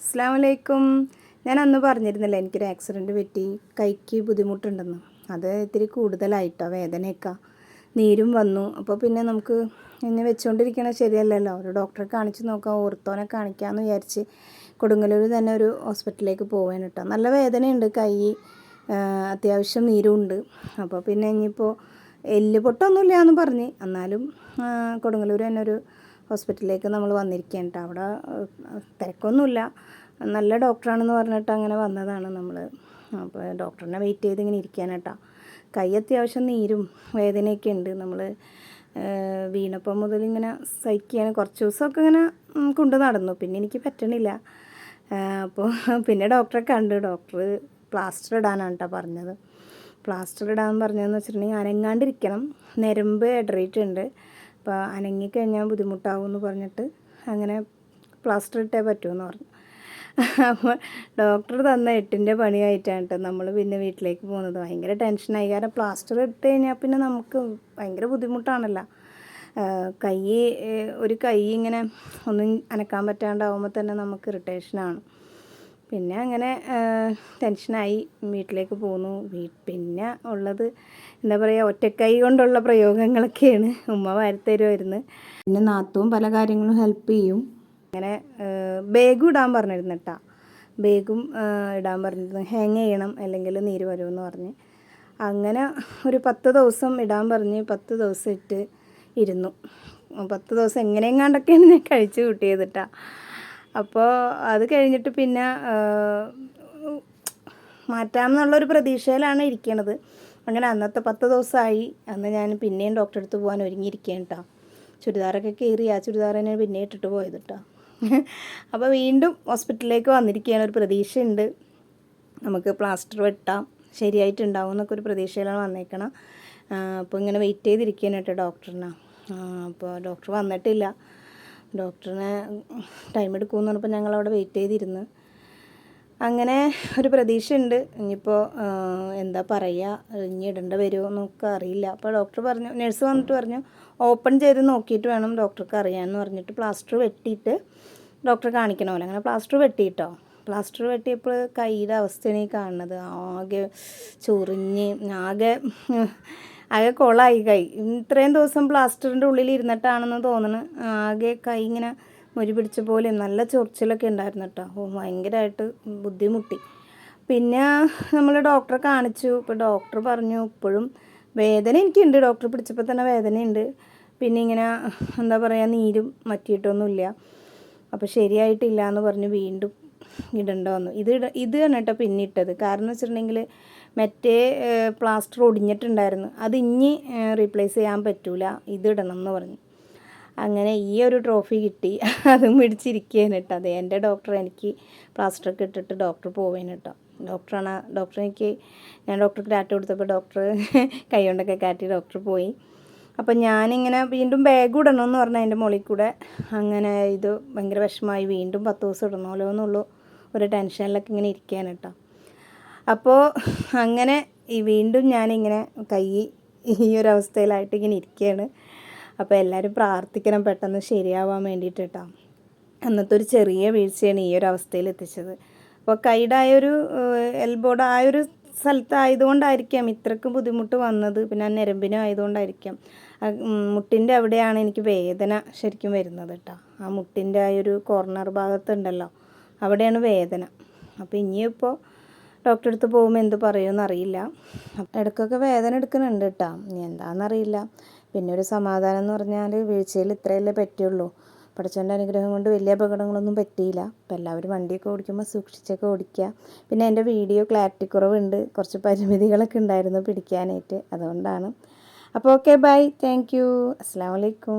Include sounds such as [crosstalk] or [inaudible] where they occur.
അസ്സാം വലൈക്കും ഞാൻ അന്ന് പറഞ്ഞിരുന്നില്ല എനിക്കൊരു ആക്സിഡന്റ് പറ്റി. കൈക്ക് ബുദ്ധിമുട്ടുണ്ടെന്ന്. അത് ഇത്തിരി കൂടുതലായിട്ടോ വേദനയൊക്കെ. നീരും വന്നു. അപ്പോൾ പിന്നെ നമുക്ക് ഇനി വെച്ചുകൊണ്ടിരിക്കണത് ശരിയല്ലല്ലോ. ഒരു ഡോക്ടറെ കാണിച്ച് നോക്കാം ഓർത്തോനെ കാണിക്കാമെന്ന് വിചാരിച്ച് കൊടുങ്ങല്ലൂർ തന്നെ ഒരു ഹോസ്പിറ്റലിലേക്ക് പോവാൻ കേട്ടോ നല്ല വേദനയുണ്ട് കൈ അത്യാവശ്യം നീരുണ്ട്. അപ്പോൾ പിന്നെ ഇനിയിപ്പോൾ എല്ല് പൊട്ടൊന്നുമില്ല എന്ന് പറഞ്ഞ്. എന്നാലും കൊടുങ്ങല്ലൂർ തന്നെ ഒരു ഹോസ്പിറ്റലിലേക്ക് നമ്മൾ വന്നിരിക്കുകയാണ് അവിടെ തിരക്കൊന്നുമില്ല. നല്ല ഡോക്ടറാണെന്ന് പറഞ്ഞിട്ട് അങ്ങനെ വന്നതാണ് നമ്മൾ. അപ്പോൾ ഡോക്ടറിനെ വെയിറ്റ് ചെയ്ത് ഇങ്ങനെ ഇരിക്കാൻ കേട്ടോ. കൈ അത്യാവശ്യം നീരും വേദനയൊക്കെ ഉണ്ട് നമ്മൾ. വീണപ്പം മുതൽ ഇങ്ങനെ സഹിക്കുകയാണ്. കുറച്ച് ദിവസമൊക്കെ ഇങ്ങനെ കൊണ്ട് നടന്നു. പിന്നെ എനിക്ക് പറ്റണില്ല. അപ്പോൾ പിന്നെ ഡോക്ടറെ കണ്ടു. ഡോക്ടർ പ്ലാസ്റ്റർ ഇടാനാണ് കേട്ടോ പറഞ്ഞത്. പ്ലാസ്റ്റർ ഇടാൻ പറഞ്ഞതെന്ന് വെച്ചിട്ടുണ്ടെങ്കിൽ അനങ്ങാണ്ടിരിക്കണം ഞരമ്പ് ഇടറിയിട്ടുണ്ട് അപ്പോൾ അനങ്ങിക്കഴിഞ്ഞാൽ ബുദ്ധിമുട്ടാവും എന്ന് പറഞ്ഞിട്ട് അങ്ങനെ പ്ലാസ്റ്റർ ഇട്ടേ പറ്റുമെന്ന് പറഞ്ഞു. അപ്പോൾ ഡോക്ടർ തന്ന എട്ടിന്റെ പണിയായിട്ടാണ് കേട്ടോ നമ്മൾ പിന്നെ വീട്ടിലേക്ക് പോകുന്നത്. ഭയങ്കര ടെൻഷനായി കാരണം പ്ലാസ്റ്റർ ഇട്ട് കഴിഞ്ഞാൽ പിന്നെ നമുക്ക് ഭയങ്കര ബുദ്ധിമുട്ടാണല്ലോ. കൈ ഒരു കൈ ഇങ്ങനെ ഒന്നും അനക്കാൻ പറ്റാണ്ടാവുമ്പോൾ തന്നെ നമുക്ക് ഇറിറ്റേഷനാണ് പിന്നെ അങ്ങനെ ടെൻഷനായി വീട്ടിലേക്ക് പോന്നു. വീ പിന്നെ ഉള്ളത് എന്താ പറയുക ഒറ്റക്കൈ കൊണ്ടുള്ള പ്രയോഗങ്ങളൊക്കെയാണ്. ഉമ്മ വാരിത്തരുമായിരുന്നു പിന്നെ നാത്തും പല കാര്യങ്ങളും ഹെൽപ്പ് ചെയ്യും. അങ്ങനെ ബാഗും ഇടാൻ പറഞ്ഞിരുന്നു കേട്ടാ ബേഗും ഇടാൻ പറഞ്ഞിരുന്നു. ഹാങ് ചെയ്യണം അല്ലെങ്കിൽ നീര് വരുമെന്ന് പറഞ്ഞ്. അങ്ങനെ ഒരു പത്ത് ദിവസം ഇടാൻ പറഞ്ഞ് പത്ത് ദിവസം ഇട്ട് ഇരുന്നു. പത്ത് ദിവസം എങ്ങനെയെങ്ങാണ്ടൊക്കെയാണ് ഞാൻ കഴിച്ചു കൂട്ടിയത് കേട്ടാ അപ്പോൾ അത് കഴിഞ്ഞിട്ട് പിന്നെ മാറ്റാമെന്നുള്ളൊരു പ്രതീക്ഷയിലാണ് ഇരിക്കണത്. അങ്ങനെ അന്നത്തെ പത്ത് ദിവസമായി. അന്ന് ഞാൻ പിന്നെയും ഡോക്ടറെ അടുത്ത് പോകാൻ ഒരുങ്ങിയിരിക്കുകയാണ് കേട്ടോ ചുരിദാറൊക്കെ കയറി ആ ചുരിദാർ തന്നെ പിന്നെ ഇട്ടിട്ട് പോയത് കേട്ടോ അപ്പോൾ വീണ്ടും ഹോസ്പിറ്റലിലേക്ക് വന്നിരിക്കുകയാണ്. ഒരു പ്രതീക്ഷയുണ്ട്. നമുക്ക് പ്ലാസ്റ്റർ വെട്ടാം. ശരിയായിട്ടുണ്ടാവും എന്നൊക്കെ ഒരു പ്രതീക്ഷയിലാണ് വന്നേക്കണം. അപ്പോൾ ഇങ്ങനെ വെയിറ്റ് ചെയ്തിരിക്കുകയാണ് കേട്ടോ ഡോക്ടറിനെ അപ്പോൾ ഡോക്ടർ വന്നിട്ടില്ല. ഡോക്ടറിനെ ടൈം എടുക്കുമെന്ന് പറഞ്ഞപ്പോൾ ഞങ്ങൾ അവിടെ വെയിറ്റ് ചെയ്തിരുന്ന്. അങ്ങനെ ഒരു പ്രതീക്ഷയുണ്ട്. ഇനിയിപ്പോൾ എന്താ പറയുക ഇനി ഇടേണ്ട വരുമോ എന്നൊക്കെ അറിയില്ല. അപ്പോൾ ഡോക്ടർ പറഞ്ഞു നഴ്സ് വന്നിട്ട് പറഞ്ഞു ഓപ്പൺ ചെയ്ത് നോക്കിയിട്ട് വേണം ഡോക്ടർക്ക് അറിയാമെന്ന് പറഞ്ഞിട്ട് പ്ലാസ്റ്റർ വെട്ടിയിട്ട് ഡോക്ടറെ പോലെ അങ്ങനെ പ്ലാസ്റ്റർ വെട്ടിയിട്ടോ. പ്ലാസ്റ്റർ വെട്ടിയപ്പോൾ കൈയുടെ അവസ്ഥയാണ് ഈ കാണുന്നത്. ആകെ ചൊറിഞ്ഞ് ആകെ ആകെ കൊളായി കൈ. ഇത്രയും ദിവസം പ്ലാസ്റ്ററിന്റെ ഉള്ളിൽ ഇരുന്നിട്ടാണെന്ന് തോന്നുന്നു ആകെ കൈ ഇങ്ങനെ മുരി പിടിച്ച പോലെ നല്ല ചൊറിച്ചിലൊക്കെ ഉണ്ടായിരുന്നു കേട്ടോ ഓ ഭയങ്കരമായിട്ട് ബുദ്ധിമുട്ടി. പിന്നെ നമ്മൾ ഡോക്ടറെ കാണിച്ചു. ഇപ്പോൾ ഡോക്ടർ പറഞ്ഞു ഇപ്പോഴും വേദന എനിക്കുണ്ട്. ഡോക്ടർ പിടിച്ചപ്പോൾ തന്നെ വേദനയുണ്ട്. പിന്നെ ഇങ്ങനെ എന്താ പറയുക നീരും മറ്റിയിട്ടൊന്നുമില്ല. അപ്പോൾ ശരിയായിട്ടില്ല എന്ന് പറഞ്ഞ് വീണ്ടും ഇടേണ്ട വന്നു ഇത് ഇത് തന്നെ കേട്ടോ പിന്നിട്ടത്. കാരണം വെച്ചിട്ടുണ്ടെങ്കിൽ മറ്റേ പ്ലാസ്റ്റർ ഒടിഞ്ഞിട്ടുണ്ടായിരുന്നു. അത് ഇനി റീപ്ലേസ് ചെയ്യാൻ പറ്റൂല. ഇതിടണം എന്ന് പറഞ്ഞു. അങ്ങനെ ഈ ഒരു ട്രോഫി കിട്ടി. [laughs] അതും പിടിച്ചിരിക്കുകയാണ് കേട്ടോ. അതെ എന്റെ ഡോക്ടർ എനിക്ക് പ്ലാസ്റ്ററൊക്കെ ഇട്ടിട്ട് ഡോക്ടർ പോവേന് കേട്ടോ. ഡോക്ടറാണ് ഡോക്ടർ എനിക്ക് ഞാൻ ഡോക്ടർക്ക് ഡാറ്റ കൊടുത്തപ്പോൾ ഡോക്ടർ [laughs] കൈ കൊണ്ടൊക്കെ കാറ്റി ഡോക്ടർ പോയി. അപ്പം ഞാനിങ്ങനെ വീണ്ടും ബാഗ് ഇടണം എന്ന് പറഞ്ഞാൽ അതിന്റെ മുകളിൽ കൂടെ. അങ്ങനെ ഇത് ഭയങ്കര വിഷമമായി. വീണ്ടും പത്ത് ദിവസം ഇടണമല്ലോ എന്നുള്ളൂ. ഒരു ടെൻഷനിലൊക്കെ ഇങ്ങനെ ഇരിക്കുകയാണ് കേട്ടോ. അപ്പോൾ അങ്ങനെ ഈ വീണ്ടും ഞാനിങ്ങനെ കൈ ഈ ഒരു ഇങ്ങനെ ഇരിക്കുകയാണ് അപ്പോൾ എല്ലാവരും പ്രാർത്ഥിക്കണം പെട്ടെന്ന് ശരിയാവാൻ വേണ്ടിയിട്ട് കേട്ടോ അന്നത്തെ ഒരു ചെറിയ വീഴ്ചയാണ് ഈ ഒരു അവസ്ഥയിൽ എത്തിച്ചത്. അപ്പോൾ കൈയുടെ ആ ഒരു എൽബോയുടെ ആ ഒരു സ്ഥലത്തായതുകൊണ്ടായിരിക്കാം ഇത്രക്കും ബുദ്ധിമുട്ട് വന്നത്. പിന്നെ ആ ഞരമ്പിനും ആയതുകൊണ്ടായിരിക്കാം മുട്ടിന്റെ അവിടെയാണ് എനിക്ക് വേദന ശരിക്കും വരുന്നത് കേട്ടോ ആ മുട്ടിന്റെ ആ ഒരു കോർണർ ഭാഗത്തുണ്ടല്ലോ അവിടെയാണ് വേദന. അപ്പോൾ ഇനിയിപ്പോൾ ഡോക്ടറെ അടുത്ത് പോകുമ്പോൾ എന്ത് പറയുമെന്ന് അറിയില്ല ഇടയ്ക്കൊക്കെ വേദന എടുക്കുന്നുണ്ട് കേട്ടോ ഇനി എന്താണെന്നറിയില്ല പിന്നെ ഒരു സമാധാനം എന്ന് പറഞ്ഞാൽ വീഴ്ചയിൽ ഇത്രയല്ലേ പറ്റുള്ളൂ. പഠിച്ചവന്റെ അനുഗ്രഹം കൊണ്ട് വലിയ അപകടങ്ങളൊന്നും പറ്റിയില്ല. അപ്പോൾ എല്ലാവരും വണ്ടിയൊക്കെ ഓടിക്കുമ്പോൾ സൂക്ഷിച്ചൊക്കെ ഓടിക്കുക പിന്നെ എന്റെ വീഡിയോ ക്ലാരിറ്റി കുറവുണ്ട്. കുറച്ച് പരിമിതികളൊക്കെ ഉണ്ടായിരുന്നു പിടിക്കാനായിട്ട്. അതുകൊണ്ടാണ്. അപ്പോൾ ഓക്കെ ബൈ. Thank you. അസ്സാം വലൈക്കും